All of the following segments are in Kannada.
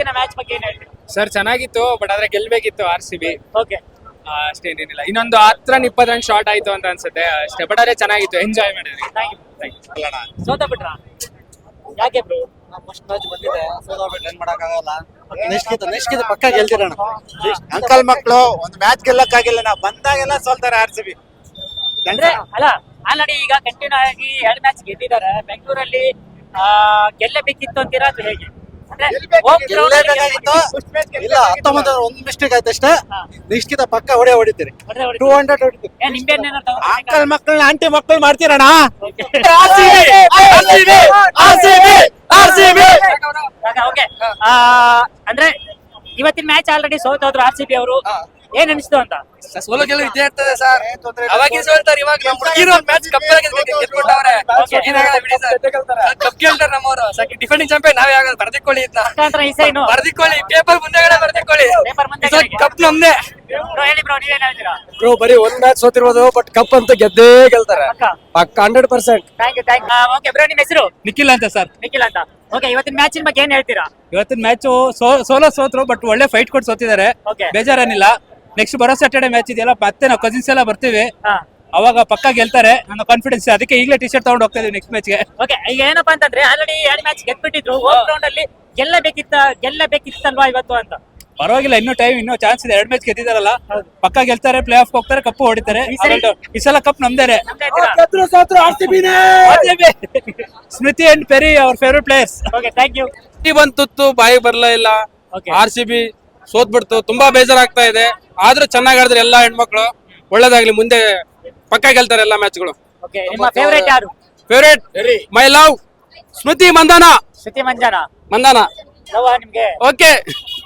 ಇವತ್ತಿನ ಮ್ಯಾಚ್ ಬಗ್ಗೆ ಏನ್ ಹೇಳ್ತೀರಾ? ಸರ್ ಚೆನ್ನಾಗಿತ್ತು ಬಟ್ ಆದ್ರೆ ಗೆಲ್ಬೇಕಿತ್ತು ಆರ್ ಸಿ ಬಿ ಓಕೆ ಅಷ್ಟೇನೇನಿಲ್ಲ ಇನ್ನೊಂದು ಹತ್ರ ಇಪ್ಪತ್ತು ರನ್ ಶಾರ್ಟ್ ಆಯ್ತು ಅಂತ ಅನ್ಸುತ್ತೆ. ಅಷ್ಟೇ ಬಟ್ ಆದ್ರೆ ಚೆನ್ನಾಗಿತ್ತು. ಎಂಜಾಯ್ ಮಾಡಿದ್ರಿ. ಥ್ಯಾಂಕ್ ಯು ಸೋತ ಬಿಟ್ರಾ? ಯಾಕೆ ಬ್ರೋ ಫಸ್ಟ್ ಮ್ಯಾಚ್ ಬಂದಿದೆ ಏನ್ ಮಾಡಕ್ಕಾಗಲ್ಲ. ನೆಕ್ಸ್ಟ್ ನೆಕ್ಸ್ಟ್ ಪಕ್ಕ ಗೆಲ್ತಿರೋಣ ಅಂಕಲ್ ಮಕ್ಕಳು ಒಂದು ಮ್ಯಾಚ್ ಗೆಲ್ಲಕ್ಕಾಗಿಲ್ಲ. ನಾವು ಬಂದಾಗೆಲ್ಲ ಸೋಲ್ತಾರೆ ಆರ್ ಸಿ ಬಿ ಅಂದ್ರೆ ಅಲ್ಲ ಆಲ್ರೆಡಿ ಈಗ ಕಂಟಿನ್ಯೂ ಆಗಿ ಎರಡು ಮ್ಯಾಚ್ ಗೆದ್ದಿದ್ದಾರೆ. ಬೆಂಗಳೂರಲ್ಲಿ ಆ, ಗೆಲ್ಲಬೇಕಿತ್ತು ಅಂತೀರಾ ಅದು ಹೇಗೆ? ಇಲ್ಲ ಹತ್ತೊಂಬತ್ತು ಒಂದ್ ಮಿಸ್ಟೇಕ್ ಆಯ್ತು ಅಷ್ಟೇ ಹಾ. ಪಕ್ಕ ಹೊಡೆ ಹೊಡಿತೀರಿ? Two hundred? ಅಂಕಲ್ ಮಕ್ಕಳನ್ನ ಆಂಟಿ ಮಕ್ಕಳು ಓಕೆ ಅಂದ್ರೆ ಇವತ್ತಿನ ಮ್ಯಾಚ್ ಆಲ್ರೆಡಿ ಸೋತೋದ್ರು ಆರ್ ಸಿ ಬಿ ಅವರು ಏನ್ ಅನಿಸ್ತು ಅಂತ? ಸೋಲೋ ಗೆಲುವು ಇದ್ದೇ ಇರ್ತದೆ ಸರ್. ಅವಾಗಿನ ಸೋಲ್ತಾರೆ ಇವಾಗ ನಮ್ಮ ಹುಡುಗಿರು ಒಂದು ಮ್ಯಾಚ್ ಕಪ್ ಗೆದ್ಬಿಟ್ಟವ್ರೆ. ಏನಾಗಲ್ಲ ಬಿಡಿ ಸರ್. ಕಪ್ ಗೆಲ್ತಾರೆ. ನಮ್ಮವರು. ಸಾಕಿ ಡಿಫೆಂಡಿಂಗ್ ಚಾಂಪಿಯನ್ ನಾವೇ ಆಗೋದು ಬರ್ದಿಕೊಳ್ಳಿ ಇದನ್ನ ಈ ಸೈನು. ಬರ್ದಿಕೊಳ್ಳಿ ಪೇಪರ್ ಮುಂದೆಗಡೆ ಬರ್ದಿಕೊಳ್ಳಿ ಪೇಪರ್ ಮುಂದೆ ಕಪ್ ನಮ್ದೇ. ಬ್ರೋ ಹೇಳಿ ಬ್ರೋ ನೀವೇನ್ ಹೇಳ್ತೀರಾ? ಬ್ರೋ ಬರೀ ಒಂದ್ ಮ್ಯಾಚ್ ಸೋತಿರ್ಬೋದು ಬಟ್ ಕಪ್ ಅಂತ ಗೆದ್ದೇ ಗೆಲ್ತಾರೆ. ಪಕ್ಕ. Hundred percent thank you thank okay bro ನಿಮ್ಮ ಹೆಸರು? ನಿಖಿಲ್ ಅಂತ ಸರ್. ನಿಖಿಲ್ ಅಂತ. ಓಕೆ ಇವತ್ತಿನ ಮ್ಯಾಚಿನ ಬಗ್ಗೆ ಏನ್ ಹೇಳ್ತೀರಾ? ಇವತ್ತಿನ ಮ್ಯಾಚ್ ಸೋಲೋ ಸೋತ್ರು ಬಟ್ ಒಳ್ಳೆ ಫೈಟ್ ಕೊಟ್ಟು ಸೋತಿದ್ದಾರೆ. ಬೇಜಾರೇನಿಲ್ಲ. ನೆಕ್ಸ್ಟ್ ಬರೋ ಸ್ಯಾಟರ್ಡೆ ಮ್ಯಾಚ್ ಇದೆಯಲ್ಲ ಮತ್ತೆ ನಾವು ಕಸಿನ್ಸ್ ಎಲ್ಲ ಬರ್ತೀವಿ. ಅವಾಗ ಪಕ್ಕ ಗೆಲ್ತಾರೆ. ನನ್ನ ಕಾನ್ಫಿಡೆನ್ಸ್ ಅದಕ್ಕೆ ಈಗಲೇ ಟಿ ಶರ್ಟ್ ತಗೊಂಡು ಹೋಗ್ತಾ ಇದೀವಿ ನೆಕ್ಸ್ಟ್ ಮ್ಯಾಚ್ಗೆ ಓಕೆ ಈಗ ಏನಪ್ಪಾ ಅಂತಂದ್ರೆ ಆಲ್ರೆಡಿ ಎರಡು ಮ್ಯಾಚ್ ಗೆದ್ಬಿಟ್ಟಿದ್ರು. ಹೋಮ್ ಗ್ರೌಂಡ್ ಅಲ್ಲಿ ಗೆಲ್ಲಬೇಕಿತ್ತ ಗೆಲ್ಲಬೇಕಿತ್ತಲ್ವಾ ಇವತ್ತು ಅಂತ? ಪರವಾಗಿಲ್ಲ ಇನ್ನೂ ಟೈಮ್ ಇನ್ನೂ ಚಾನ್ಸ್ ಇದೆ. ಎರಡು ಮ್ಯಾಚ್ ಗೆದ್ದಿದಾರಲ್ಲ. ಪಕ್ಕ ಗೆಲ್ತಾರೆ ಪ್ಲೇ ಆಫ್ ಹೋಗ್ತಾರೆ ಕಪ್ಪು ಹೊಡಿತಾರೆ. ಈ ಸಲ ಕಪ್ ನಮ್ದೇ? ಸ್ಮೃತಿ ಅಂಡ್ ಪೆರಿ ಅವ್ರ favourite players okay thank you ಬಂದ್ ತುತ್ತು ಬಾಯಿ ಬರ್ಲಾ ಇಲ್ಲ. ಓಕೆ ಆರ್ ಸಿ ಬಿ ಸೋತ್ಬಿಡ್ತು. ತುಂಬಾ ಬೇಜಾರಾಗ್ತಾ ಇದೆ. ಆದ್ರೂ ಚೆನ್ನಾಗ್ ಆಡಿದ್ರೆ ಎಲ್ಲಾ ಹೆಣ್ಮಕ್ಳು ಒಳ್ಳೇದಾಗ್ಲಿ. ಮುಂದೆ ಪಕ್ಕ ಗೆಲ್ತಾರೆ ಎಲ್ಲಾ ಮ್ಯಾಚ್ಗಳು. ಓಕೆ ನಿಮ್ಮ ಫೇವರೇಟ್ ಯಾರು? Favourite my love Smriti Mandhana. Smriti Mandhana. Mandhana. Lava ನಿಮ್ಗೆ? ಓಕೆ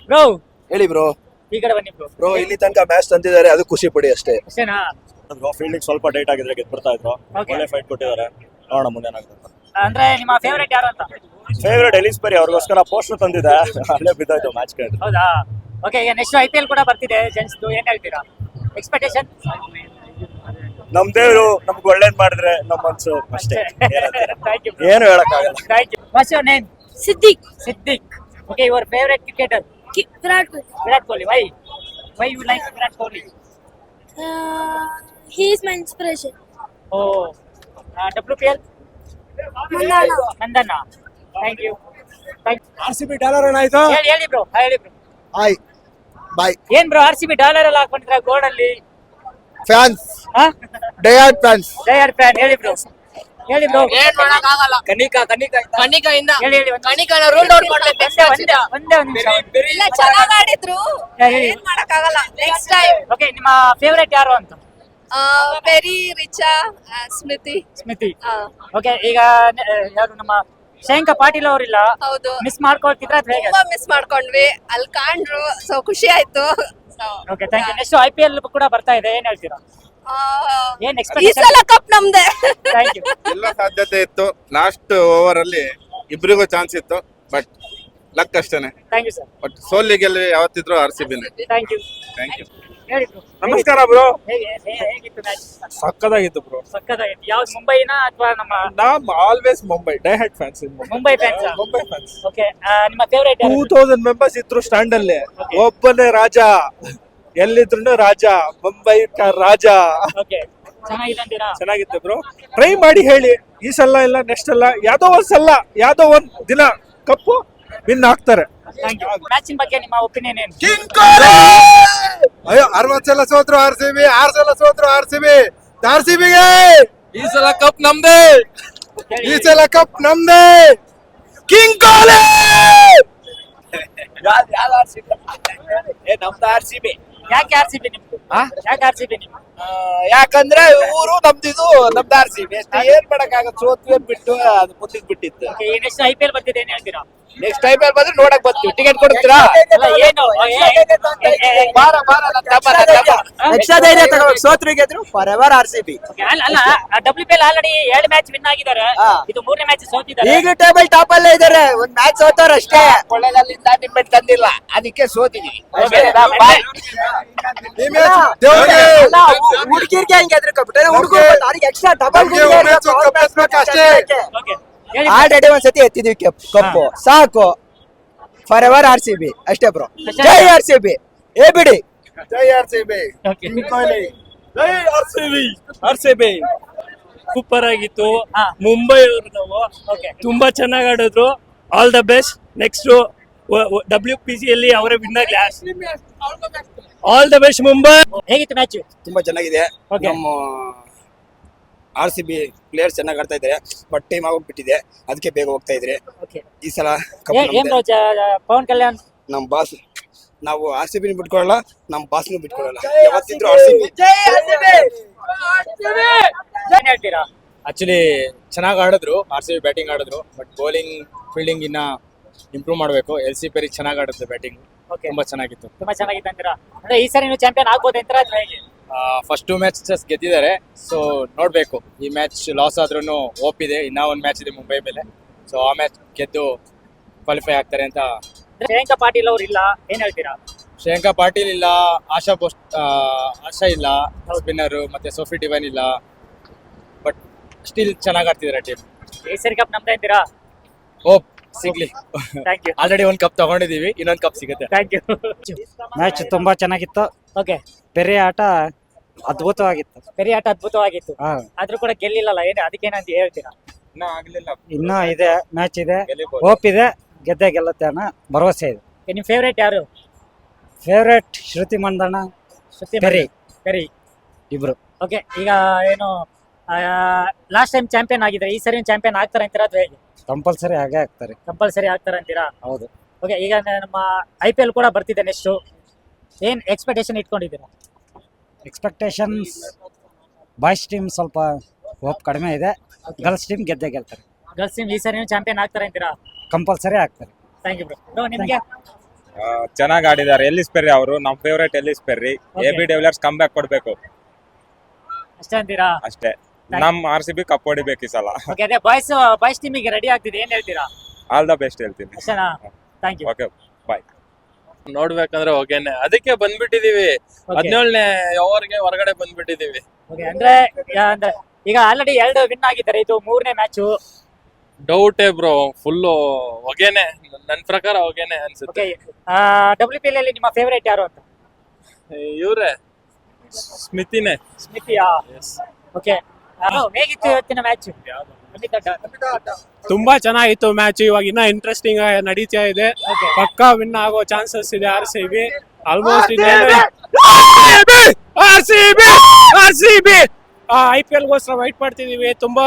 ಬ್ರೋ ಹೇಳಿ ಬ್ರೋ ಈ ಕಡೆ ಬನ್ನಿ ಬ್ರೋ ಬ್ರೋ ಇಲ್ಲಿ ತನಕ ಮ್ಯಾಚ್ ತಂದಿದ್ದಾರೆ ಅದು ಖುಷಿ ಪಡಿ ಅಷ್ಟೇ. ಅಷ್ಟೇನಾ? ಫೀಲ್ಡಿಂಗ್ ಸ್ವಲ್ಪ ಡೇಟ್ ಆಗಿದ್ರೆ ಗೆದ್ಬಿಡ್ತಾ ಇದ್ರು. Okay. ಒಳ್ಳೆ ಫೈಟ್ ಕೊಟ್ಟಿದ್ದಾರೆ. ನೋಡೋಣ ಮುಂದೆ ಏನಾಗುತ್ತೆ. ಅಂದ್ರೆ ನಿಮ್ಮ ಫೇವರೇಟ್ ಯಾರು ಅಂತ? ಫೇವ್ರೇಟ್ ಎಲಿಸ್ ಪರಿ ಅವ್ರಿಗೋಸ್ಕರ ಪೋಸ್ಟರ್ ತಂದಿದೆ ಅಲ್ಲೇ ಬಿದ್ದಾಯ್ತು ಮ್ಯಾಚ್ ಕೇಳಿದ್ರು. ಹೌದಾ? ಓಕೆ ಈಗ ನೆಕ್ಸ್ಟ್ ಐ ಪಿ ಎಲ್ ಕೂಡ ಬರ್ತಿದೆ ಜೆಂಟ್ಸ್ ಏನ್ ಹೇಳ್ತೀರಾ? ಎಕ್ಸ್ಪೆಕ್ಟೇಷನ್ ನಮ್ ದೇವ್ರು ನಮ್ಗೆ ಒಳ್ಳೇದ್ ಮಾಡಿದ್ರೆ ನಮ್ಮ ಮನ್ಸು ಅಷ್ಟೇ? ಥ್ಯಾಂಕ್ ಯು ಏನು ಹೇಳಕ್ಕಾಗಲ್ಲ. Thank you what's your name Siddiq. Siddiq okay your favourite cricketer Ki- Virat Kohli. Virat Kohli why why you like Virat Kohli Uh, he is my inspiration. Oh W P L Mandana. ನಂದನ್ನ thank you thank R C B dollar ಏನಾಯ್ತು ಹೇಳಿ ಹೇಳಿ ಬ್ರೋ ಹೇಳಿ ಬ್ರೋ ಹಾಯ್ ಬಾಯ್ ಏನ್ bro R C B dollar ಎಲ್ಲ ಹಾಕೊಂಡಿದ್ರ ಗೋಲ್ಡ್ ಅಲ್ಲಿ? ಫ್ಯಾನ್ಸ್ ಡಯಾಡ್ ಫ್ಯಾನ್ಸ್ ಆರ್ ಫ್ಯಾನ್ ಹೇಳಿ ಬ್ರೋ ಹೇಳಿ ಬ್ರೋ ಏನ್ ಮಾಡಕ್ ಆಗಲ್ಲ. ಕನಿಕಾ ಕನಿಕಾ ಇಂದ ಹೇಳಿ ಹೇಳಿ ಕಣಿಕನ ರೂಲ್ ಔಟ್ ಮಾಡ್ಬೇಕು ಒಂದೇ. ಒಂದೇ ಒಂದು ನಿಮಿಷ. ಇಲ್ಲ ಚೆನ್ನಾಗಿ ಆಡಿದ್ರು. ಏನ್ ಮಾಡಕ್ ಆಗಲ್ಲ. ನೆಕ್ಸ್ಟ್ ಟೈಮ್ ಓಕೆ ನಿಮ್ಮ ಫೇವರೇಟ್ ಯಾರು ಅಂತ? ವೆರಿ ರಿಚಾ ಸ್ಮೃತಿ ಸ್ಮಿತಿ ಆ, ಓಕೆ ಈಗ ಯಾರು ನಮ್ಮ ಶಂಕ ಪಾಟೀಲ್ ಅವರಿಲ್ಲ. ಹೌದು. ಮಿಸ್ ಮಾಡ್ಕೊಳ್ತಿದ್ರ ಅಥವಾ ಹೇಗೆ? ತುಂಬಾ ಮಿಸ್ ಮಾಡ್ಕೊಂಡ್ವಿ. ಅಲ್ಲಿ ಕಾಣ್ರು. ಸೊ ಖುಷಿ ಆಯ್ತು. So, okay thank you next I P L ಕೂಡ ಬರ್ತಾ ಇದೆ. ಏನ್ ಹೇಳ್ತೀರಾ? ಆ, ಏನ್ ಈ ಸಲ ಕಪ್ ನಮ್ದೆ. ಥ್ಯಾಂಕ್ ಯು ಎಲ್ಲ ಸಾಧ್ಯತೆ ಇತ್ತು. ಲಾಸ್ಟ್ ಓವರ್ ಅಲ್ಲಿ ಇಬ್ರಿಗೂ ಚಾನ್ಸ್ ಇತ್ತು. ಬಟ್ ಲಕ್ ಅಷ್ಟೇನೆ. ಥ್ಯಾಂಕ್ ಯು ಸರ್ ಬಟ್ ಸೋಲಿ ಗೆಲ್ಲಿ ಯಾವತ್ತಿದ್ರು ಆರ್ ಸಿ ಬಿನೇ ಥ್ಯಾಂಕ್ ಯು ಥ್ಯಾಂಕ್ ಯು ಹೇಳಿ ಬ್ರೋ ನಮಸ್ಕಾರ ಬ್ರೋ ಹೇಗಿತ್ತು ಮ್ಯಾಚ್ ಸಕ್ಕದಾಗಿತ್ತು ಬ್ರೋ ಸಕ್ಕತ್ತಾಗಿತ್ತು ಯಾವ ಮುಂಬೈನ ಅಥವಾ ನಮ್ಮ ನಾಮ್ always Mumbai die hard fans Mumbai. Fans Mumbai fans okay ನಿಮ್ಮ ಫೇವರೇಟ್ ಟೂ ತೌಸಂಡ್ ಮೆಂಬರ್ಸ್ ಇದ್ರು ಸ್ಟ್ಯಾಂಡ್ ಅಲ್ಲಿ ಒಬ್ಬನೇ ರಾಜ. ಎಲ್ಲಿದ್ರು ರಾಜ. ಮುಂಬೈ ರಾಜ. ಓಕೆ ಚೆನ್ನಾಗಿತ್ತು ಬ್ರೋ ಟ್ರೈ ಮಾಡಿ ಹೇಳಿ. ಈ ಸಲ ಇಲ್ಲ ನೆಕ್ಸ್ಟ್ ಅಲ್ಲ ಯಾವ್ದೋ ಒಂದ್ ಸಲ ಯಾವ್ದೋ ಒಂದ್ ದಿನ. ಕಪ್ಪು ವಿನ್ ಆಗ್ತಾರೆ. ಥ್ಯಾಂಕ್ ಯು ಮ್ಯಾಚಿನ ಬಗ್ಗೆ ನಿಮ್ಮ ಒಪಿನಿಯನ್ ಏನು? ಅಯ್ಯೋ ಅರವತ್ ಸಲ ಸೋತ್ರು ಆರ್ ಸಿ ಬಿ ಆರ್ ಸಲ ಸೋತ್ರು R C B. R C ಬಿಗೆ ಈ ಸಲ ಕಪ್ ನಮ್ದೇ! ಈ ಸಲ ಕಪ್ ನಮ್ದೇ! ಕಿಂಗ್ ಕೊಹ್ಲಿ ಏ ನಮ್ದು ಆರ್ ಸಿ ಬಿ. ಯಾಕೆ ಆರ್ ಸಿ ಬಿ ನಿಮ್ದು ಯಾಕೆ ಆರ್ ಸಿ ಬಿ ನಿಮ್ದು ಯಾಕಂದ್ರೆ ಊರು ನಮ್ದಿದು ನಮ್ದು ಆರ್ ಸಿ ಬಿ ಏನ್ ಮಾಡಕ್ಕಾಗತ್ತೆ ಸೋತ್ವೆ ಬಿಟ್ಟು ಅದು ಮುಂದಿದ್ ಬಿಟ್ಟಿತ್ತು ಈ ನೆಕ್ಸ್ಟ್ ಐ ಪಿ ಎಲ್ ಬರ್ತಿದೆ ಏನ್ ಹೇಳ್ತೀರಾ ನೆಕ್ಸ್ಟ್ ಟೈಮ್ ಅಲ್ಲಿ ಬಂದ್ರೆ ನೋಡಕ್ ಬರ್ತೀವಿ ಟಿಕೆಟ್ ಕೊಡ್ತೀರಾ ಅಲ್ಲ ಏನು ಏ- ಏ- ಏ- ಏ- ಬಾರ ಬಾರ ನನ್ ತಮ್ಮ, ನನ್ ತಮ್ಮ. Extra ಧೈರ್ಯ ತಗೋಬೇಕು. ಸೋತ್ರು ಗೆದ್ರು forever R C B Okay, ಅಲ್ಲ ಅಲ್ಲ ಡಬ್ಲ್ಯೂ ಪಿ ಎಲ್ ಆಲ್ರೆಡಿ ಎರಡು ಮ್ಯಾಚ್ ವಿನ್ ಆಗಿದ್ದಾರೆ ಹಾ. ಇದು ಮೂರನೇ ಮ್ಯಾಚ್ ಸೋತಿದ್ದಾರೆ ಈಗ ಟೇಬಲ್ ಟಾಪ್ ಅಲ್ಲೇ ಇದಾರೆ ಒಂದ್ ಮ್ಯಾಚ್ ಸೋತವ್ರ ಅಷ್ಟೇ ಕೊಳ್ಳೆಗಾಲಿಂದ ನಿಮ್ಮೆ ತಂದಿಲ್ಲ ಅದಕ್ಕೆ ಸೋತಿದೀವಿ ಹುಡುಗಿರ್ಗೆ ಹಂಗೆ ಎದ್ರಕೊಬಿಟ್ರೆ ಹುಡುಗರು ಅವ್ರಿಗೆ ಎಕ್ಸ್ಟ್ರಾ ಡಬಲ್ ಆಲ್ರೆಡಿ ಒಂದ್ಸತಿ ಎತ್ತಿದ್ವಿ ಕಪ್ ಕಪ್ಪು ಸಾಕು. Forever R C B ಅಷ್ಟೇ ಬ್ರೋ? ಜೈ ಆರ್ ಸಿ ಬಿ ಏ ಬಿಡಿ. ಜೈ ಆರ್ ಸಿ ಬಿ ಜೈ ಆರ್ ಸಿ ಬಿ ಸೂಪರ್ ಆಗಿತ್ತು. ಮುಂಬೈ ಅವರು ನಾವು ಓಕೆ ತುಂಬಾ ಚೆನ್ನಾಗಿ ಆಡಿದ್ರು. All the best next W P C ಅಲ್ಲಿ ಅವರೇ ವಿನ್ ಆಗಿ ಆಲ್ ದ ಬೆಸ್ಟ್ ಮುಂಬೈ ಹೇಗಿತ್ತು ಮ್ಯಾಚ್ ತುಂಬಾ ಚೆನ್ನಾಗಿದೆ. ನಮ್ಮ ಆರ್ ಸಿ ಬಿ ಪ್ಲೇಯರ್ಸ್ ಚೆನ್ನಾಗಿ ಆಡ್ತಾ ಇದ್ದಾರೆ ಬಟ್ ಟೈಮ್ ಆಗೋಗ್ಬಿಟ್ಟಿದೆ. ಅದಕ್ಕೆ ಬೇಗ ಹೋಗ್ತಾ ಇದ್ರೆ. ಈ ಸಲ ಪವನ್ ಕಲ್ಯಾಣ್? ನಮ್ಮ ಬಾಸ್ ನಾವು ಆರ್ ಸಿ ಬಿ ಬಿಟ್ಕೊಳ್ಳಲ್ಲ ನಮ್ಮ ಬಾಸ್ನು ಬಿಟ್ಕೊಳ್ಳಲ್ಲ. ಯಾವತ್ತಿದ್ರು ಆರ್ ಸಿ ಬಿ ಏನ್ ಆಕ್ಚುಲಿ ಚೆನ್ನಾಗಿ ಆಡಿದ್ರು. ಆರ್ ಸಿ ಬಿ ಬ್ಯಾಟಿಂಗ್ ಆಡಿದ್ರು ಬಟ್ ಬೌಲಿಂಗ್ ಫೀಲ್ಡಿಂಗ್ ಇನ್ನ ಇಂಪ್ರೂವ್ ಮಾಡಬೇಕು. ಎಲ್ ಸಿ ಪೆರಿ ಚೆನ್ನಾಗಿ ಆಡುತ್ತೆ ಬ್ಯಾಟಿಂಗ್ ಓಕೆ ತುಂಬಾ ಚೆನ್ನಾಗಿತ್ತು. ತುಂಬಾ ಚೆನ್ನಾಗಿತ್ತು ಅಂತೀರಾ? ಅಂದ್ರೆ ಈ ಸರಿ ನೀವು ಚಾಂಪಿಯನ್ ಆಗ್ಬೋದು ಅಂತೀರಾ ಅಥವಾ ಹೇಗೆ? ಫಸ್ಟ್ ಟೂ ಜಸ್ಟ್ ಗೆದ್ದಿದ್ದಾರೆ. ಸೊ ನೋಡ್ಬೇಕು. ಈ ಮ್ಯಾಚ್ ಲಾಸ್ ಆದ್ರೂ ಓಪ್ ಇದೆ. ಇನ್ನ ಒಂದು ಮ್ಯಾಚ್ ಇದೆ ಮುಂಬೈ ಮೇಲೆ. ಸೊ ಆ ಮ್ಯಾಚ್ ಗೆದ್ದು ಕ್ವಾಲಿಫೈ ಆಗ್ತಾರೆ ಅಂತ ಅಂದ್ರೆ ಪ್ರಿಯಾಂಕಾ ಪಾಟೀಲ್ ಅವ್ರು ಇಲ್ಲ. ಏನ್ ಹೇಳ್ತೀರಾ? ಶ್ರೇಯಾಂಕಾ ಪಾಟೀಲ್ ಇಲ್ಲ. ಆಶಾ ಪೋಸ್ಟ್ ಆಶಾ ಇಲ್ಲ. ಸ್ಪಿನ್ನರ್ ಮತ್ತೆ ಸೋಫಿ ಡಿವೈನ್ ಇಲ್ಲ. ಬಟ್ ಸ್ಟಿಲ್ ಚೆನ್ನಾಗಿ ಆಡ್ತಿದ್ದಾರೆ ಟೀಮ್ ಈ ಸರಿ ಕಪ್ ನಮ್ದೇ ಅಂತೀರಾ? ಹೋಪ್ ಸಿಗ್ಲಿ. ಥ್ಯಾಂಕ್ ಯು ಆಲ್ರೆಡಿ ಒಂದು ಕಪ್ ತಗೊಂಡಿದೀವಿ ಇನ್ನೊಂದು ಕಪ್ ಸಿಗುತ್ತೆ. ಥ್ಯಾಂಕ್ ಯು ಮ್ಯಾಚ್ ತುಂಬಾ ಚೆನ್ನಾಗಿತ್ತು. ಓಕೆ ಬೇರೆ ಆಟ ಅದ್ಭುತವಾಗಿತ್ತು. ಪೆರಿ ಆಟ ಅದ್ಭುತವಾಗಿತ್ತು. ಹಾ. ಆದ್ರೂ ಕೂಡ ಗೆಲ್ಲಿಲ್ಲಲ್ಲ ಏನು ಅದಕ್ಕೇನಂತ ಹೇಳ್ತೀರಾ? ಇನ್ನ ಆಗ್ಲಿಲ್ಲ. ಇನ್ನೂ ಇದೆ ಮ್ಯಾಚ್ ಇದೆ. ಗೆಲ್ಲಿಬೋದು. ಹೋಪ್ ಇದೆ. ಗೆದ್ದೆ ಗೆಲ್ಲುತ್ತೆ ಅನ್ನೋ ಭರವಸೆ ಇದೆ. ನಿಮ್ಮ ನಿಮ್ ಫೇವ್ರೇಟ್ ಯಾರು? Favourite Shruti Mandanna Shruti Perry. Perry. ಇಬ್ರು. ಓಕೆ ಈಗ ಏನು ಲಾಸ್ಟ್ ಟೈಮ್ ಚಾಂಪಿಯನ್ ಆಗಿದ್ರೆ ಈ ಸರಿ ಚಾಂಪಿಯನ್ ಆಗ್ತಾರೆ ಅಂತೀರಾ ಅಥವಾ ಹೇಗೆ? ಕಂಪಲ್ಸರಿ ಹಾಗೆ ಆಗ್ತಾರೆ. ಕಂಪಲ್ಸರಿ ಆಗ್ತಾರೆ ಅಂತೀರಾ? ಹೌದು. ಓಕೆ ಈಗ ನಮ್ಮ ಐ ಪಿ ಎಲ್ ಕೂಡ ಬರ್ತಿದೆ ನೆಕ್ಸ್ಟ್ ಏನ್ ಎಕ್ಸ್ಪೆಕ್ಟೇಷನ್ ಇಟ್ಕೊಂಡಿದ್ದೀರಾ? ಎಕ್ಸ್ಪೆಕ್ಟೇಷನ್ಸ್ ಬಾಯ್ಸ್ ಟೀಮ್ ಸ್ವಲ್ಪ ಹೋಪ್ ಕಡಿಮೆ ಇದೆ. ಗರ್ಲ್ಸ್ ಟೀಮ್ ಗೆದ್ದೆ ಗೆಲ್ತಾರೆ. ಗರ್ಲ್ಸ್ ಟೀಮ್ ಈ ಸರಿ ಚಾಂಪಿಯನ್ ಆಗ್ತಾರೆ ಅಂತೀರಾ? ಕಂಪಲ್ಸರಿ ಆಗ್ತಾರೆ. ಥ್ಯಾಂಕ್ ಯು ಬ್ರೋ ನಿಮಗೆ? ಚೆನ್ನಾಗಿ ಆಡಿದ್ದಾರೆ. ಎಲ್ಲಿಸ್ ಪೆರ್ರಿ ಅವರು? ನಮ್ಮ favourite Ellyse Perry? Okay. A B de Villiers come back ಕೊಡ್ಬೇಕು. ಅಷ್ಟೇ ಅಂತೀರಾ? ಅಷ್ಟೇ. ನಮ್ಮ ಆರ್ ಸಿ ಬಿ ಕಪ್ ಹೊಡಿಬೇಕು ಈ ಸಲ. ಓಕೆ ಅದೇ ಬಾಯ್ಸ್ ಬಾಯ್ಸ್ ಟೀಮಿಗೆ ರೆಡಿ ಆಗ್ತಿದೆ ಏನ್ ಹೇಳ್ತೀರಾ? ಆಲ್ ದ ಬೆಸ್ಟ್ ಹೇಳ್ತೀನಿ. ಅಷ್ಟೇನಾ ಥ್ಯಾಂಕ್ ಯು ಓಕೆ ಬಾಯ್ ನೋಡ್ಬೇಕಂದ್ರೆ ಹೋಗೇನೆ ಅದಕ್ಕೆ ಬಂದ್ಬಿಟ್ಟಿದೀವಿ. ಹದಿನೇಳನೇ ಓವರ್ಗೆ ಹೊರಗಡೆ ಬಂದ್ಬಿಟ್ಟಿದೀವಿ. ಓಕೆ ಅಂದ್ರೆ ಯಾ- ಅಂದ್ರೆ ಈಗ ಆಲ್ರೆಡಿ ಎರಡು ವಿನ್ ಆಗಿದ್ದಾರೆ ಇದು ಮೂರನೇ ಮ್ಯಾಚು ಡೌಟೇ ಬ್ರೋ ಫುಲ್ಲು ಹೊಗೆನೆ ನನ್ ಪ್ರಕಾರ ಹೊಗೆನೆ ಅನ್ಸುತ್ತೆ. ಓಕೆ ಡಬ್ಲ್ಯೂ ಪಿ ಅಲ್ಲಿ ನಿಮ್ಮ ಫೇವರೇಟ್ ಯಾರು ಅಂತ? ಇವ್ರೆ. ಸ್ಮಿತಿನೇ ಸ್ಮಿತಿಯಾ ಓಕೆ ಹೇಗಿತ್ತು ಇವತ್ತಿನ ಮ್ಯಾಚ್ ತುಂಬಾ ಚೆನ್ನಾಗಿತ್ತು ಮ್ಯಾಚ್ ಇವಾಗ ಇನ್ನ ಇಂಟ್ರೆಸ್ಟಿಂಗ್ ನಡೀತಾ ಇದೆ. ಪಕ್ಕಾ ವಿನ್ ಆಗೋ ಚಾನ್ಸಸ್ ಇದೆ R C B almost R C B R C B I P L ಗೋಸ್ಕರ ವೈಟ್ ಮಾಡ್ತಿದೀವಿ. ತುಂಬಾ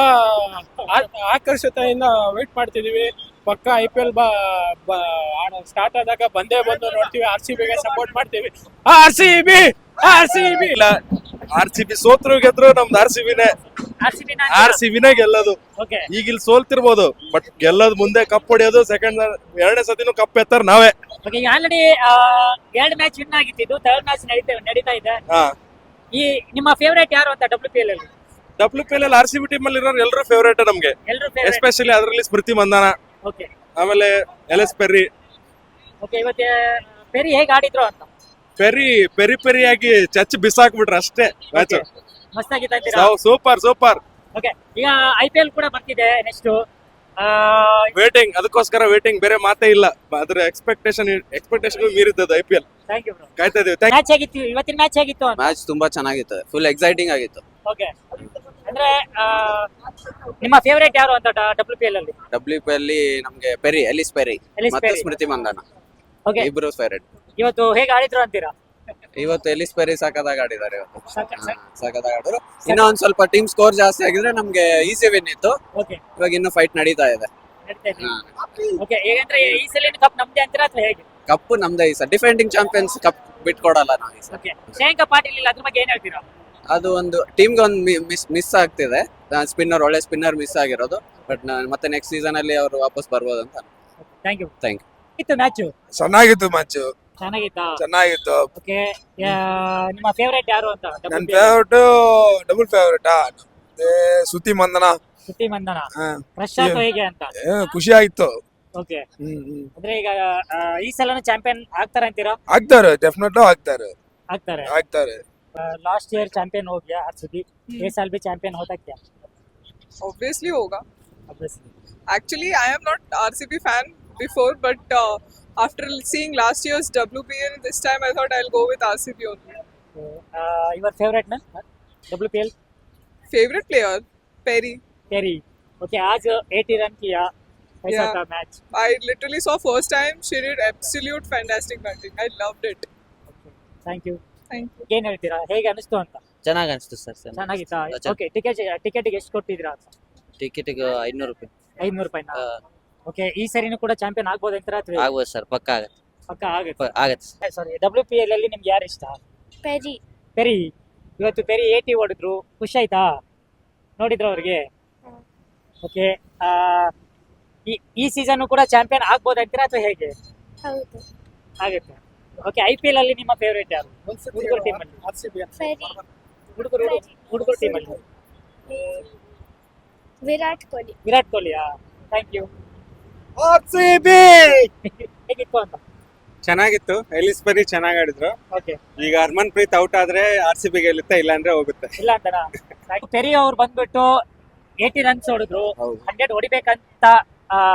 ಆಕರ್ಷಿತ ಆಕರ್ಷತೆಯಿಂದ ವೈಟ್ ಮಾಡ್ತಿದೀವಿ. ಪಕ್ಕ ಐ ಪಿ ಎಲ್ ಸ್ಟಾರ್ಟ್ ಆದಾಗ ಬಂದೇ ಬಂದು ನೋಡ್ತೀವಿ ಆರ್ ಸಿ ಬಿಗೆ ಸಪೋರ್ಟ್ ಮಾಡ್ತೀವಿ. R C B R C B ಇಲ್ಲ ಆರ್ ಸಿ ಬಿ ಸೋತ್ರು ಗೆದ್ರು ನಮ್ದು ಆರ್ ಸಿ ಬಿನೇ ಆರ್ ಸಿ ಆರ್ ಸಿ ಬಿನೇ ಗೆಲ್ಲೋದು. ಓಕೆ ಈಗ ಇಲ್ಲಿ ಸೋಲ್ತಿರ್ಬೋದು ಬಟ್ ಗೆಲ್ಲೋದು ಮುಂದೆ ಕಪ್ ಹೊಡಿಯೋದು ಸೆಕೆಂಡ್ ಎರಡನೇ ಸತಿನೂ ಕಪ್ ಎತ್ತಾರ ನಾವೇ. ಆಲ್ರೆಡಿ ಎರಡ್ ಮ್ಯಾಚ್ ವಿನ್ ಆಗಿತ್ತು ಥರ್ಡ್ ಮ್ಯಾಚ್ ನಡೀತಾ ನಡೀತಾ ಇದೆ. ಹಾ. ಈ ನಿಮ್ಮ ಫೇವರೇಟ್ ಯಾರು ಅಂತ ಡಬ್ಲ್ಯೂ ಪಿ ಎಲ್ ಅಲ್ಲಿ? W P L R C B team ಅಲ್ಲಿ ಇರೋರು ಎಲ್ಲರೂ ಫೇವರೇಟ್ ನಮ್ಗೆ. ಎಸ್ಪೆಷಲಿ ಅದರಲ್ಲಿ ಸ್ಮೃತಿ ಮಂದಾನ. ಓಕೆ ಆಮೇಲೆ ಎಲ್ ಎಸ್ ಪೆರ್ರಿ. ಓಕೆ ಇವತ್ತು ಪೆರಿ ಹೇಗೆ ಆಡಿದ್ರು ಅಂತ? ಪೆರಿ ಪೆರಿ ಪೆರಿಯಾಗಿ ಚಚ್ ಬಿಸಾಕ್ಬಿಟ್ರು ಅಷ್ಟೇ ಮ್ಯಾಚ್ ಮಸ್ತಾಗಿತ್ತು ಅಂತೀರಾ ಸೂಪರ್ ಸೂಪರ್. ಓಕೆ ಈಗ ಐ ಪಿ ಎಲ್ ಕೂಡ ಬರ್ತಿದೆ ನೆಕ್ಸ್ಟ್ ವೇಟಿಂಗ್ ಅದಕ್ಕೋಸ್ಕರ ವೇಟಿಂಗ್ ಬೇರೆ ಮಾತೇ ಇಲ್ಲ. ಅದ್ರ expectation expectation ಮೀರಿದ್ದದು I P L thank you bro ಕಾಯ್ತಾ ಇದೀವಿ. ಮ್ಯಾಚ್ ಆಗಿತ್ತು ಇವತ್ತಿನ ಮ್ಯಾಚ್ ಹೇಗಿತ್ತು? ಮ್ಯಾಚ್ ತುಂಬಾ ಚೆನ್ನಾಗಿತ್ತು. ಫುಲ್ ಎಕ್ಸೈಟಿಂಗ್ ಆಗಿತ್ತು. ಓಕೆ ಅಂದ್ರೆ ನಿಮ್ಮ ಫೇವರೇಟ್ ಯಾರು ಅಂತ ಡಬ್ಲ್ಯೂ ಪಿ ಎಲ್ ಅಲ್ಲಿ? ಡಬ್ಲ್ಯೂ ಪಿ ಅಲ್ಲಿ ನಮ್ಗೆ ಪೆರಿ ಎಲಿಸ್ ಪೆರಿ ಎಲಿಸ್ ಮತ್ತೆ ಪೆರಿ. ಸ್ಮೃತಿ ಮಂದನ. ಓಕೆ ಇಬ್ರು ಫೇವರೇಟ್ ಇವತ್ತು ಹೇಗೆ ಆಡಿದ್ರು ಅಂತೀರಾ? ಇವತ್ತು ಎಲಿಸ್ ಪೆರಿ ಸಖತ್ತಾಗಿ ಆಡಿದ್ದಾರೆ ಇವತ್ತು. ಸಾಕ- ಸಾಕ- ಸಖತ್ತಾಗಿ ಆಡಿದ್ರು. ಇನ್ನೂ ಒಂದ್ ಸ್ವಲ್ಪ ಟೀಮ್ ಸ್ಕೋರ್ ಜಾಸ್ತಿ ಆಗಿದ್ರೆ ನಮ್ಗೆ ಈಸಿ ವಿನ್ ಇತ್ತು. ಓಕೆ ಇವಾಗ ಇನ್ನು ಫೈಟ್ ನಡೀತಾ ಇದೆ. ನಡೀತಾ ಇದೆ. ಓಕೆ ಹೇಗಂದ್ರೆ ಈ ಸಲ ಕಪ್ ನಮ್ದೇ ಅಂತೀರಾ ಅಥವಾ ಹೇಗೆ? ಕಪ್ ನಮ್ದೇ ಈ ಸರ್ ಡಿಫೆಂಡಿಂಗ್ ಚಾಂಪಿಯನ್ಸ್ ಕಪ್ ಬಿಟ್ಕೊಡಲ್ಲ ನಾವು ಈ ಸಲ. ಓಕೆ ಶ್ರೇಯಾಂಕ ಪಾಟೀಲ್ ಇಲ್ಲ ಅದ್ರ ಬಗ್ಗೆ ಏನ್ ಹೇಳ್ತೀರಾ? ಅದು ಒಂದು ಟೀಮ್ಗೆ ಒಂದು ಮಿಸ್ ಮಿಸ್ ಆಗ್ತಿದೆ. ಸ್ಪಿನ್ನರ್ ಒಳ್ಳೆ ಸ್ಪಿನ್ನರ್ ಮಿಸ್ ಆಗಿರೋದು. ಬಟ್ ಮತ್ತೆ ನೆಕ್ಸ್ಟ್ ಸೀಸನ್ ಅಲ್ಲಿ ಅವರು ವಾಪಸ್ ಬರ್ಬೋದು ಅಂತ ಥ್ಯಾಂಕ್ ಯು Thank ಇತ್ತು ಮ್ಯಾಚ್ ಚೆನ್ನಾಗಿತ್ತು ಮ್ಯಾಚ್ ಚೆನ್ನಾಗಿತ್ತಾ? ಚೆನ್ನಾಗಿತ್ತು. ಓಕೆ ನಿಮ್ಮ ಫೇವರೇಟ್ ಯಾರು ಅಂತ? ನನ್ನ favourite double favourite Smriti Mandhana. Smriti Mandhana. ಹಾ. ಪ್ರಶಾಂತ್ ಹೇಗೆ ಅಂತ? ಖುಷಿ ಆಯ್ತು ಓಕೆ ಹ್ಮ್ ಹ್ಮ್. ಅಂದ್ರೆ ಈಗ ಈ ಸಲನು ಚಾಂಪಿಯನ್ ಆಗ್ತಾರೆ ಅಂತೀರಾ ಆಗ್ತಾರೆ ಡೆಫಿನೆಟ್ಲಿ ಆಗ್ತಾರೆ. ಆಗ್ತಾರೆ. ಆಗ್ತಾರೆ. लास्ट ईयर चैंपियन हो गया अर्शदीप ये साल भी चैंपियन होता क्या? ऑब्वियसली होगा. Obviously actually I am not RCB fan before but after seeing last years WPL this time I thought I will go with RCB only your favourite man WPL favourite player Perry Perry okay आज 80 रन किया. Fantastic batting I loved it thank you thank you ಏನ್ ಹೇಳ್ತೀರಾ? ಹೇಗೆ ಅನಿಸ್ತು ಅಂತ? ಚೆನ್ನಾಗಿ ಅನಿಸ್ತು ಸರ್ ಚೆನ್ನಾಗಿತ್ತಾ? ಓಕೆ ಟಿಕೆಟ್ ಟಿಕೆಟ್ಗೆ ಎಷ್ಟು ಕೊಟ್ಟಿದ್ದೀರಾ ಅಂತ? ಟಿಕೆಟ್ಗೆ ಐನೂರು ರೂಪಾಯಿ. ಐನೂರು ರೂಪಾಯಿನ? ಓಕೆ ಈ ಸರಿನೂ ಕೂಡ ಚಾಂಪಿಯನ್ ಆಗ್ಬೋದು ಅಂತೀರಾ ಅಥವಾ? ಆಗ್ಬೋದು ಸರ್ ಪಕ್ಕ ಆಗತ್ತೆ. ಪಕ್ಕ ಆಗುತ್ತೆ. ಆಗತ್ತೆ ಸಾರಿ. ಡಬ್ಲ್ಯೂ ಪಿ ಎಲ್ ಅಲ್ಲಿ ನಿಮ್ಗೆ ಯಾರು ಇಷ್ಟ? ಪೆರಿ. ಪೆರಿ. ಇವತ್ತು ಪೆರಿ ಏಟಿ ಹೊಡೆದ್ರು ಖುಷಿ ಆಯ್ತಾ ನೋಡಿದ್ರು ಅವ್ರಿಗೆ? ಓಕೆ ಈ ಈ ಸೀಸನ್ ಕೂಡ ಚಾಂಪಿಯನ್ ಆಗ್ಬೋದು ಅಂತೀರಾ ಅಥವಾ ಹೇಗೆ? ಹೌದು. ಆಗುತ್ತೆ. ಓಕೆ ಐ ಪಿ ಎಲ್ ಅಲ್ಲಿ ನಿಮ್ಮ ಫೇವರೇಟ್ ಯಾರು? ಹುಡುಗರು ಟೀಮ್ ಅಲ್ಲಿ. ಹುಡುಗರು ಹುಡುಗರು ಟೀಮ್ ಅಲ್ಲಿ. ವಿರಾಟ್ ಕೊಹ್ಲಿ. ವಿರಾಟ್ ಕೊಹ್ಲಿಯಾ ಥ್ಯಾಂಕ್ ಯು ಹೇಗಿತ್ತು ಅಂತ? ಚೆನ್ನಾಗಿತ್ತು. ಎಲಿಸ್ ಬರಿ ಚೆನ್ನಾಗಿ ಆಡಿದ್ರು. ಓಕೆ ಈಗ ಹರ್ಮನ್ ಪ್ರೀತ್ ಔಟ್ ಆದ್ರೆ ಆರ್ ಸಿ ಬಿ ಗೆಲ್ಲುತ್ತೆ ಇಲ್ಲಾಂದ್ರೆ ಹೋಗುತ್ತೆ. ಇಲ್ಲ ಅಂತನಾ? ಪೆರಿ ಅವ್ರು ಬಂದ್ಬಿಟ್ಟು ಏಟಿ ರನ್ಸ್ ಹೊಡೆದ್ರು. ಹಂಡ್ರೆಡ್ ಹೊಡಿಬೇಕಂತ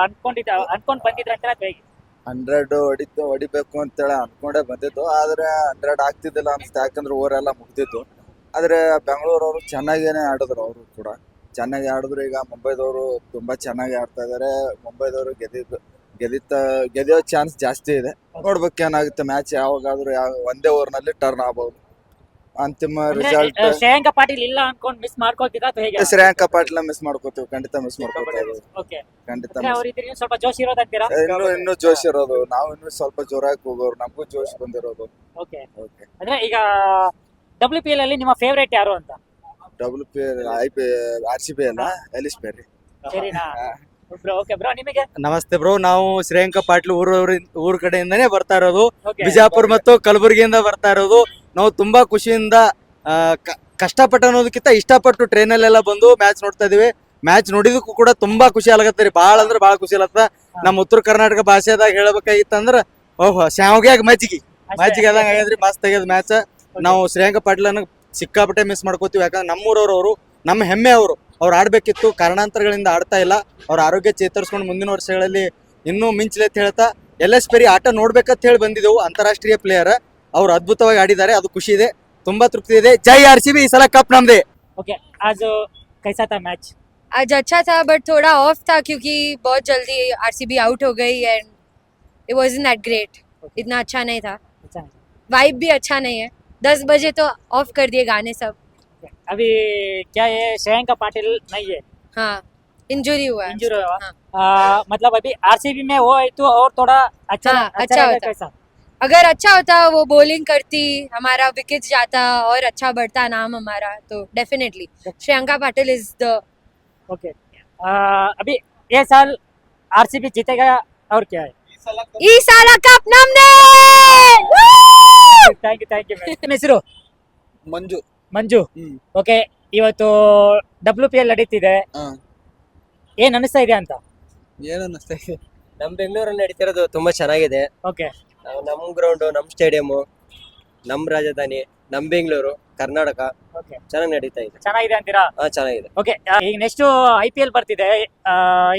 ಅನ್ಕೊಂಡಿದ್ದ ಅನ್ಕೊಂಡ್ ಬಂದಿದ್ರ ಅಂತ ಅಥವಾ ಹೇಗೆ? ಹಂಡ್ರೆಡ್ ಹೊಡಿತು, ಹೊಡಿಬೇಕು ಅಂತೇಳಿ ಅನ್ಕೊಂಡೇ ಬಂದಿದ್ದು. ಆದ್ರೆ ಹಂಡ್ರೆಡ್ ಆಗ್ತಿದ್ದಿಲ್ಲ ಅನ್ಸುತ್ತೆ ಯಾಕಂದ್ರೆ ಓವರ್ ಎಲ್ಲ ಮುಗ್ದಿತ್ತು ಆದ್ರೆ ಬೆಂಗಳೂರವರು ಚೆನ್ನಾಗೇನೆ ಆಡಿದ್ರು ಅವರು ಕೂಡ. ಚೆನ್ನಾಗಿ ಆಡಿದ್ರು. ಈಗ ಮುಂಬೈದವರು ತುಂಬಾ ಚೆನ್ನಾಗಿ ಆಡ್ತಾ ಇದಾರೆ. ಮುಂಬೈದವರು ಗೆದ್ದಿದ್ದು ಗೆದಿತ ಗೆದಿಯೋ ಚಾನ್ಸ್ ಜಾಸ್ತಿ ಇದೆ. ನೋಡ್ಬೇಕು ಏನಾಗುತ್ತೆ ಮ್ಯಾಚ್ ಯಾವಾಗಾದ್ರೂ ಯಾವ ಒಂದೇ ಓವರ್ನಲ್ಲಿ ಟರ್ನ್ ಆಗ್ಬಹುದು ಅಂತಿಮ ರಿಸಲ್ಟ್ ಶ್ರೇಯಾಂಕ ಪಾಟೀಲ್ ಇಲ್ಲ ಅನ್ಕೊಂಡ್ ಮಿಸ್ ಮಾಡ್ಕೋತಿದ್ರ ಅಥವಾ ಹೇಗೆ? ಶ್ರೇಯಾಂಕ ಪಾಟೀಲ್ ಮಿಸ್ ಮಾಡ್ಕೋತೀವಿ ಖಂಡಿತ ಮಿಸ್ ಮಾಡ್ಕೋತೀವಿ ಓಕೆ ಖಂಡಿತ ಸ್ವಲ್ಪ ಜೋಶ್ ಇರೋದಂತೀರಾ ಇನ್ನು ಇನ್ನು ಜೋಶ್ ಇರೋದು. ನಾವು ಇನ್ನು ಸ್ವಲ್ಪ ಜೋರಾಗಿ ಹೋಗೋರು ನಮಗೂ ಜೋಶ್ ಬಂದಿರೋದು. ಓಕೆ ಓಕೆ ಅಂದ್ರೆ ಈಗ ಡಬ್ಲ್ಯೂ ಪಿ ಎಲ್ ಅಲ್ಲಿ ನಿಮ್ಮ ಫೇವರೇಟ್ ಯಾರು ಅಂತ? W P I P R C B ಅಲ್ಲ ಎಲಿಸ್ ಬೇರಿ ಸರಿನಾ? ಬ್ರೋ ಓಕೆ ಬ್ರೋ ನಿಮಗೆ? ನಮಸ್ತೆ ಬ್ರೋ ನಾವು ಶ್ರೇಯಾಂಕ ಪಾಟೀಲ್ ಊರವ್ರ ಊರ್ ಕಡೆಯಿಂದನೇ ಬರ್ತಾ ಇರೋದು. ಬಿಜಾಪುರ್ ಮತ್ತು ಕಲಬುರಗಿಯಿಂದ ಬರ್ತಾ ಇರೋದು. ನಾವು ತುಂಬಾ ಖುಷಿಯಿಂದ ಕಷ್ಟಪಟ್ಟು ಅನ್ನೋದಕ್ಕಿಂತ ಇಷ್ಟಪಟ್ಟು ಟ್ರೈನಲ್ಲೆಲ್ಲ ಬಂದು ಮ್ಯಾಚ್ ನೋಡ್ತಾ ಇದೀವಿ ಮ್ಯಾಚ್ ನೋಡಿದಕ್ಕೂ ಕೂಡ ತುಂಬಾ ಖುಷಿ ಆಗತ್ತೆ ರೀ. ಭಾಳ ಅಂದ್ರೆ ಭಾಳ ಖುಷಿ ಆಗತ್ತ ನಮ್ಮ ಉತ್ತರ ಕರ್ನಾಟಕ ಭಾಷೆದಾಗ ಹೇಳ್ಬೇಕಾಗಿತ್ತಂದ್ರ ಓಹೋ ಶಾವ್ಗ್ಯಾಗ ಮಜ್ಜಿಗೆ. ಮಜ್ಜಿಗೆ ಆದಂಗ ಆಗ್ಯದ್ರಿ ಮಸ್ತ್ ಆಗ್ಯದ ಮ್ಯಾಚ್ ನಾವು ಶ್ರೇಯಾಂಕ ಪಾಟೀಲನ್ನ ಸಿಕ್ಕಾಪಟ್ಟೆ ಮಿಸ್ ಮಾಡ್ಕೋತೀವಿ. ಯಾಕಂದ್ರೆ ನಮ್ಮೂರವ್ರು ಅವರು ನಮ್ಮ ಹೆಮ್ಮೆ ಅವರು. ಅವ್ರು ಆಡ್ಬೇಕಿತ್ತು ಕಾರಣಾಂತರಗಳಿಂದ ಆಡ್ತಾ ಇಲ್ಲ. ಅವ್ರ ಆರೋಗ್ಯ ಚೇತರಿಸ್ಕೊಂಡು ಮುಂದಿನ ವರ್ಷಗಳಲ್ಲಿ ಇನ್ನೂ ಮಿಂಚಲೆ ಹೇಳ್ತಾ ಎಲ್ ಎಸ್ ಪೆರಿ ಆಟ ನೋಡ್ಬೇಕಂತ ಹೇಳಿ ಬಂದಿದ್ದೆವು. ಅಂತಾರಾಷ್ಟ್ರೀಯ ಪ್ಲೇಯರ್ ಅವ್ರು ಅದ್ಭುತವಾಗಿ ಆಡಿದ್ದಾರೆ ಅದು ಖುಷಿ ಇದೆ ತುಂಬಾ ತೃಪ್ತಿ ಇದೆ ಜೈ ಆರ್ ಸಿ ಬಿ ಈ ಸಲ ಕಪ್ ನಮ್ದೆ ओके आज कैसा था मैच आज अच्छा था बट थोड़ा ऑफ था क्योंकि बहुत जल्दी आरसीबी आउट हो गई and it was that great इतना अच्छा नहीं था अच्छा है। वाइब भी अच्छा नहीं है दस बजे तो ऑफ कर दिए गाने सब अभी क्या ये श्रेयांका पाटिल नहीं है हाँ इंजुरी हुआ है इंजूर हुआ हाँ। आ, मतलब अभी आरसीबी में वो है तो और थोड़ा अच्छा हाँ, अच्छा, अच्छा रहेगा होता। कैसा अगर अच्छा होता वो बॉलिंग करती हमारा विकेट जाता और अच्छा बढ़ता नाम हमारा तो definitely Shreyanka Patil is the okay ah, अभी ये साल आरसीबी जीतेगा और क्या है ಈ ಸಾಲ ಕಪ್ ನಮ್ದೇ ಥ್ಯಾಂಕ್ ಯು ಥ್ಯಾಂಕ್ ಯು ನಿಮ್ಮ ಹೆಸರು ಮಂಜು ಮಂಜು ಹ್ಮ್. ಓಕೆ ಇವತ್ತು ಡಬ್ಲ್ಯೂ ಪಿ ಎಲ್ ನಡೀತಿದೆ ಹಾ. ಏನ್ ಅನಿಸ್ತಾ ಇದೆ ಅಂತ ಏನು ಅನ್ನಿಸ್ತಾ ಇದೆ ನಮ್ ಬೆಂಗಳೂರಲ್ಲಿ ನಡೀತಿರೋದು ತುಂಬಾ ಚೆನ್ನಾಗಿದೆ ಓಕೆ ನಾವು ನಮ್ ಗ್ರೌಂಡ್ ನಮ್ ಸ್ಟೇಡಿಯಂ ನಮ್ ರಾಜಧಾನಿ ನಮ್ ಬೆಂಗಳೂರು ಕರ್ನಾಟಕ ಓಕೆ ಚೆನ್ನಾಗಿ ನಡೀತಾ ಇದೆ. ಚೆನ್ನಾಗಿದೆ ಅಂತೀರಾ? ಹಾ ಚೆನ್ನಾಗಿದೆ. ಓಕೆ ಈಗ ನೆಕ್ಸ್ಟ್ ಐ ಪಿ ಎಲ್ ಬರ್ತಿದೆ. ಆ,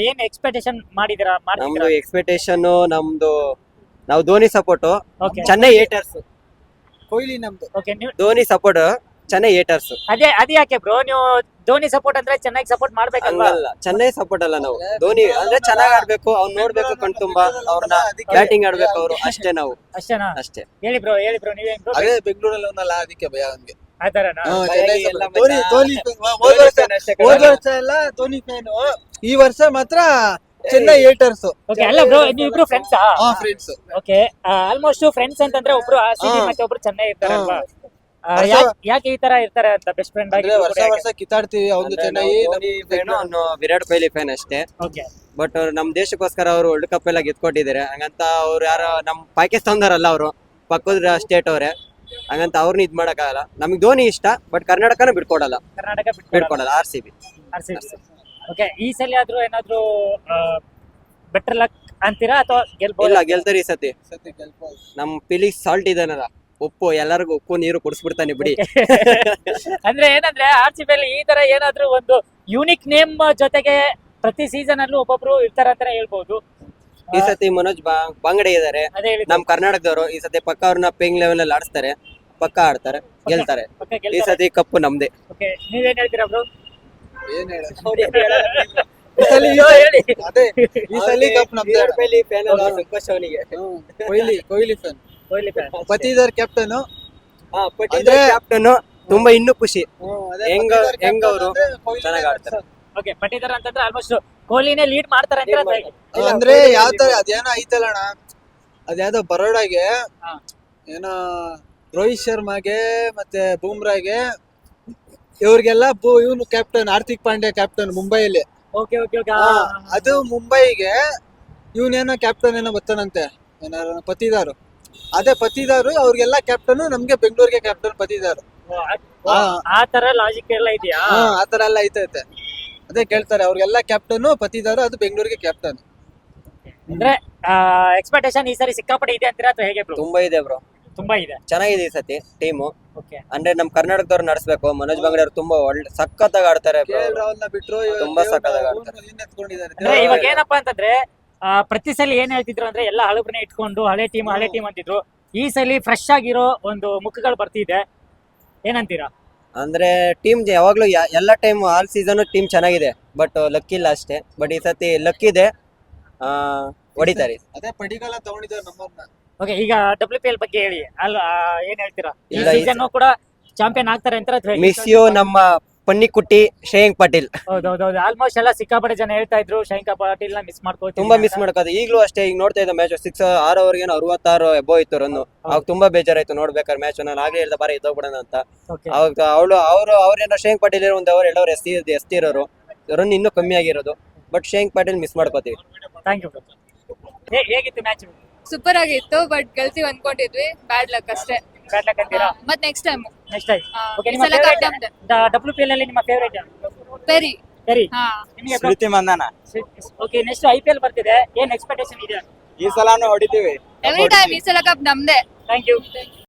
ಏನ್ ಎಕ್ಸ್ಪೆಕ್ಟೇಷನ್ ಮಾಡಿದೀರಾ ನಮ್ದು ಮಾಡ್ತಿದ್ದೀರಾ ಎಕ್ಸ್ಪೆಕ್ಟೇಷನ್ ನಮ್ದು ನಾವು Dhoni support okay Chennai haters. Kohli ನಮ್ದು. ಓಕೆ ನೀವು ಧೋನಿ ಸಪೋರ್ಟ್ ಚೆನ್ನೈ ಏಟರ್ಸ್ ಅದೇ ಅದೇ ಯಾಕೆ ಬ್ರೋ ನೀವು ಧೋನಿ ಸಪೋರ್ಟ್ ಅಂದ್ರೆ ಚೆನ್ನಾಗಿ ಸಪೋರ್ಟ್ ಮಾಡ್ಬೇಕಲ್ವಾ? ಹಂಗಲ್ಲ ಚೆನ್ನೈ ಸಪೋರ್ಟ್ ಅಲ್ಲ ನಾವು. ಧೋನಿ ಅಂದ್ರೆ ಚೆನ್ನಾಗಿ ಆಡ್ಬೇಕು ಅವ್ನ್ ನೋಡ್ಬೇಕು ಕಣ್ ತುಂಬಾ ಅವ್ರನ್ನ ಬ್ಯಾಟಿಂಗ್ ಆಡ್ಬೇಕು ಅವರು ಅಷ್ಟೇ ನಾವು. ಅಷ್ಟೇನಾ? ಅಷ್ಟೇ. ಹೇಳಿ ಬ್ರೋ ಹೇಳಿ ಬ್ರೋ ನೀವೇ ಬ್ರೋ ಅದೇ ಬೆಂಗಳೂರಲ್ಲಿ ಒಂದಲ್ಲ ಅದಕ್ಕೆ ಭಯ ಅವನ್ಗೆ. ಆ ಥರನಾ? ಎಲ್ಲ ಧೋನಿ ಧೋನಿ ಅಷ್ಟೇ ಕಣೋ. ಹೋದ ವರ್ಷ ಎಲ್ಲ ಧೋನಿ ಫ್ಯಾನ್ ಈ ವರ್ಷ ಮಾತ್ರ ಚೆನ್ನೈ ಏಟರ್ಸ್ ಓಕೆ ಅಲ್ಲ ಬ್ರೋ ನೀವಿಬ್ರು ಫ್ರೆಂಡ್ಸಾ ಹಾ ಫ್ರೆಂಡ್ಸ್ ಓಕೆ ಆಲ್ಮೋಸ್ಟ್ ಫ್ರೆಂಡ್ಸ್ ಅಂತಂದ್ರೆ ಒಬ್ರು ಮತ್ತೆ ಒಬ್ರು ಚೆನ್ನೈ ಇರ್ತಾರಲ್ವಾ? ಯಾಕ್- ಯಾಕೆ ಈ ತರ ಇರ್ತಾರೆ ಅಂತ ಬೆಸ್ಟ್ ಫ್ರೆಂಡ್ ಆಗಿ ಅಂದ್ರೆ ವರ್ಷ ವರ್ಷ ಕಿತ್ತಾಡ್ತೀವಿ ಅವ್ನು ಅಂದ್ರೆ ಚೆನ್ನೈ ನಾವು ಧೋನಿ fan, ಅವ್ನು ವಿರಾಟ್ ಕೊಹ್ಲಿ ಫ್ಯಾನ್ ಅಷ್ಟೇ. ಓಕೆ ಬಟ್ ನಮ್ ದೇಶಕ್ಕೋಸ್ಕರ ಅವರು ವರ್ಲ್ಡ್ ಕಪ್ ಎಲ್ಲ ಗೆದ್ಕೊಟ್ಟಿದ್ದಾರೆ. ಹಂಗಂತ ಅವ್ರು ಯಾರೋ ನಮ್ ಪಾಕಿಸ್ತಾನದವರಲ್ಲ ಅವರು ಪಕ್ಕದ ಸ್ಟೇಟ್ ಅವ್ರೆ. ಹಂಗಂತ ಅವ್ರನ್ನ ಇದ್ ಮಾಡಕ್ಕಾಗಲ್ಲ. ನಮ್ಗೆ ಧೋನಿ ಇಷ್ಟ ಬಟ್ ಕರ್ನಾಟಕನ ಬಿಟ್ಕೊಡಲ್ಲ. ಕರ್ನಾಟಕ ಬಿಟ್ಕೊಡಲ್ಲ. ಆರ್ ಸಿ ಬಿ ಓಕೆ ಈ ಸಲ ಆದ್ರೂ ಏನಾದ್ರೂ ಬೆಟರ್ ಲಕ್ ಅಂತೀರಾ ಅಥವಾ ಗೆಲ್ಬೋದು? ಇಲ್ಲ ಗೆಲ್ತಾರೆ ಈ ಸತಿ. ನಮ್ ಪಿಲಿ ಸಾಲ್ಟ್ ಇದಾನಲ್ಲ. ಉಪ್ಪು ಎಲ್ಲರಿಗೂ ಉಪ್ಪು ನೀರು ಕುಡಿಸ್ಬಿಡ್ತಾನೆ ಬಿಡಿ. ಅಂದ್ರೆ ಏನಂದ್ರೆ ಆರ್ ಸಿ ಬಿ ಈ ತರ ಏನಾದ್ರೂ ಒಂದು ಯೂನಿಕ್ ನೇಮ್ ಜೊತೆಗೆ ಪ್ರತಿ ಸೀಸನ್ ಅಲ್ಲೂ ಒಬ್ಬೊಬ್ರು ಇರ್ತಾರೆ ಅಂತಾನೆ ಹೇಳ್ಬಹುದು ಈ ಸತಿ ಮನೋಜ್ ಬಾ- ಬಾಂಗಡೆ ಇದಾರೆ. ಅದೇ ನಮ್ ಕರ್ನಾಟಕದವರು ಈ ಸತಿ ಪಕ್ಕ ಅವ್ರನ್ನ ಪಿಂಗ್ ಲೆವೆಲ್ ಅಲ್ಲಿ ಆಡಿಸ್ತಾರೆ. ಪಕ್ಕ ಆಡ್ತಾರೆ ಗೆಲ್ತಾರೆ. ಈ ಸತಿ ಕಪ್ಪು ನಮ್ದೇ. ಓಕೆ ನೀವೇನ್ ಹೇಳ್ತೀರಾ ಬ್ರೋ? ಹೇಳ? ಅದೇ ಈ ಸಲ ಕಪ್ ನಮ್ದೇ. ಸಂತೋಷ್ ಅವನಿಗೆ. Kohli Kohli fan Kohli. Patidar captain Patel captain ತುಂಬಾ ಇನ್ನು ಖುಷಿ. ಹೆಂಗ ಹೆಂಗ ಅವರು ಚೆನ್ನಾಗಿ ಆಡ್ತಾರೆ. ಓಕೆ ಪಟ್ಟಿದಾರ ಅಂತಂದ್ರೆ ಆಲ್ಮೋಸ್ಟ್ ಕೊಹ್ಲಿನೇ ಲೀಡ್ ಮಾಡ್ತಾರೆ? ಅಂದ್ರೆ ಯಾವ ತರ ಅದೇನೋ ಐತಲ್ಲ ಅಣ್ಣ. ಅದ್ಯಾವ್ದೋ ಬರೋಡಾಗೆ ಏನೋ ರೋಹಿತ್ ಶರ್ಮಾಗೆ ಮತ್ತೆ ಬೂಮ್ರಾಗೆ ಇವ್ರಿಗೆಲ್ಲ ಇವನು ಕ್ಯಾಪ್ಟನ್ ಹಾರ್ದಿಕ್ ಪಾಂಡ್ಯ ಕ್ಯಾಪ್ಟನ್ ಮುಂಬೈಯಲ್ಲಿ. Okay okay okay. ಅದು ಮುಂಬೈಗೆ ಇವನೇನೋ ಕ್ಯಾಪ್ಟನ್ ಏನೋ ಬರ್ತಾನಂತೆ ಏನಾರ ಪತಿದಾರು. ಅದೇ ಪತಿದಾರು ಅವ್ರಿಗೆಲ್ಲ ಕ್ಯಾಪ್ಟನ್ ನಮ್ಗೆ ಬೆಂಗಳೂರಿಗೆ ಕ್ಯಾಪ್ಟನ್ ಪತಿದಾರು. ಹಾ. ಆ ತರ ಲಾಜಿಕ್ ಎಲ್ಲ ಇದೆಯಾ? ಹಾ ಆತರ ಎಲ್ಲ ಐತೈತೆ. ಅದೇ ಕೇಳ್ತಾರೆ ಅವ್ರಿಗೆಲ್ಲ ಕ್ಯಾಪ್ಟನ್ ಪತಿದಾರು ಅದು ಬೆಂಗಳೂರಿಗೆ ಕ್ಯಾಪ್ಟನ್ ಅಂದ್ರೆ ಎಕ್ಸ್ಪೆಕ್ಟೇಷನ್ ಈ ಸರಿ ಸಿಕ್ಕಾಪಟ್ಟೆ ಇದೆ ಅಂತೀರಾ ಅಥವಾ ಹೇಗೆ ಬ್ರೋ ತುಂಬಾ ಇದೆ ಬ್ರೋ ತುಂಬಾ ಇದೆ. ಚೆನ್ನಾಗಿದೆ ಈ ಸತಿ ಟೀಮು ಓಕೆ ಅಂದ್ರೆ ನಮ್ ಕರ್ನಾಟಕದವ್ರು ನಡೆಸ್ಬೇಕು ಮನೋಜ್ ಬಂಗಡೆ ಅವ್ರು ತುಂಬಾ ಒಳ್ಳೆ ಸಖತ್ತಾಗಿ ಆಡ್ತಾರೆ bro. ರಾಹುಲ್ ಬಿಟ್ರು ತುಂಬಾ ಸಕ್ಕತ್ತಾಗಿ ಆಡ್ತಾರೆ. ಅಂದ್ರೆ ಇವಾಗ ಏನಪ್ಪಾ ಅಂತಂದ್ರೆ ಪ್ರತಿ ಸಲ ಏನ್ ಹೇಳ್ತಿದ್ರು ಅಂದ್ರೆ ಎಲ್ಲ ಹಳಬ್ರನ್ನ ಇಟ್ಕೊಂಡು ಹಳೆ ಟೀಮ್ ಹಳೆ ಟೀಮ್ ಅಂತಿದ್ರು. ಈ ಸಲ ಫ್ರೆಶ್ ಆಗಿರೋ ಒಂದು ಮುಖಗಳು ಬರ್ತಿದೆ. ಏನಂತೀರಾ? ಅಂದ್ರೆ ಟೀಮ್ ಯಾವಾಗ್ಲೂ ಯಾ- ಎಲ್ಲ ಟೈಮ್ ಆಲ್ ಸೀಸನ್ ಟೀಮ್ ಚೆನ್ನಾಗಿದೆ. ಬಟ್ ಲಕ್ ಇಲ್ಲ ಅಷ್ಟೇ. ಬಟ್ ಈ ಸತಿ ಲಕ್ ಇದೆ. ಆ, ಹೊಡಿತಾರೆ. ಅದೇ ಪಡಿಗಾಲ ತಗೊಂಡಿದ್ದಾರೆ ನಮ್ಮನ್ನ ಓಕೆ ಈಗ ಡಬ್ಲ್ಯೂ ಪಿ ಎಲ್ ಬಗ್ಗೆ ಹೇಳಿ. ಅಲ್ಲ ಆ, ಏನ್ ಹೇಳ್ತೀರಾ? ಈ ಇಲ್ಲ, ಈ ಸೀಸನ್ ಕೂಡ ಚಾಂಪಿಯನ್ ಆಗ್ತಾರೆ ಅಂತ ಮಿಸ್ ಯು ನಮ್ಮ ಪನ್ನಿಕುಟ್ಟಿ ಶೇಂಕ್ ಪಾಟೀಲ್. ಹೌದೌದೌದು. ಆಲ್ಮೋಸ್ಟ್ ಎಲ್ಲ ಸಿಕ್ಕಾಪಟ್ಟೆ ಜನ ಹೇಳ್ತಾ ಇದ್ರು. ಶೈಂಕ ಪಾಟೀಲ್ನ ಮಿಸ್ ಮಾಡ್ಕೋತೀವಿ ತುಂಬಾ ಮಿಸ್ ಮಾಡ್ಕೋದು. ಈಗಲೂ ಅಷ್ಟೇ ಈಗ ನೋಡ್ತಾ ಇದ್ದ ಮ್ಯಾಚ್ ಸಿಕ್ಸ್ ಆರ್ ಓವರ್ಗೆ ಅರವತ್ತಾರು ಎಬೋ ಇತ್ತು ರನ್ ಅವಾಗ ತುಂಬಾ ಬೇಜಾರಾಯ್ತು ನೋಡ್ಬೇಕಾದ್ರೆ ಮ್ಯಾಚ್ ನಾನು ಆಗ್ಲೇ ಹೇಳ್ದ ಬಾರಿ ಎದ್ದೋಗ್ಬಿಡೋಣ ಅಂತ. ಅವಾಗ ಅವಳು ಅವರು ಅವ್ರೇನೋ ಶೇಂಕ್ ಪಾಟೀಲ್ ಇರೋ ಒಂದು ಅವ್ರು ಎಸ್ ಎಸ್ ಟಿ ಇರೋರು. ರನ್ ಇನ್ನೂ ಕಮ್ಮಿ ಆಗಿರೋದು. ಬಟ್ ಶೇಂಕ್ ಪಾಟೀಲ್ ಮಿಸ್ ಮಾಡ್ಕೋತೀವಿ. ಥ್ಯಾಂಕ್ ಯು ಹೇಗಿತ್ತು ಮ್ಯಾಚ್ ಸೂಪರ್ ಆಗಿತ್ತು ಬಟ್ ಗೆಲ್ತೀವಿ ಅನ್ಕೊಂಡಿದ್ವಿ. ಬ್ಯಾಡ್ ಲಕ್ ಅಷ್ಟೇ. ಬ್ಯಾಟ್ ಲಕ್ ಅಂತೀರಾ ಮತ್ next time next time okay ನಿಮ್ಮ ಡಬ್ಲ್ಯೂ ಪಿ ಎಲ್ ಅಲ್ಲಿ ನಿಮ್ಮ ಫೇವರೇಟ್ ಪೆರಿ. ಸರಿ ಹಾ. ನಿಮಗೆ Smriti Mandhana okay next I P L ಬರ್ತಿದೆ. ಏನ್ ಎಕ್ಸ್ಪೆಕ್ಟೇಷನ್ ಇದೆ? ಈ ಸಲಾನು ಹೊಡಿತೀವಿ. ಎವ್ರಿ ಟೈಮ್ ಈ ಸಲ ಕಪ್ ನಮ್ದೇ. Thank you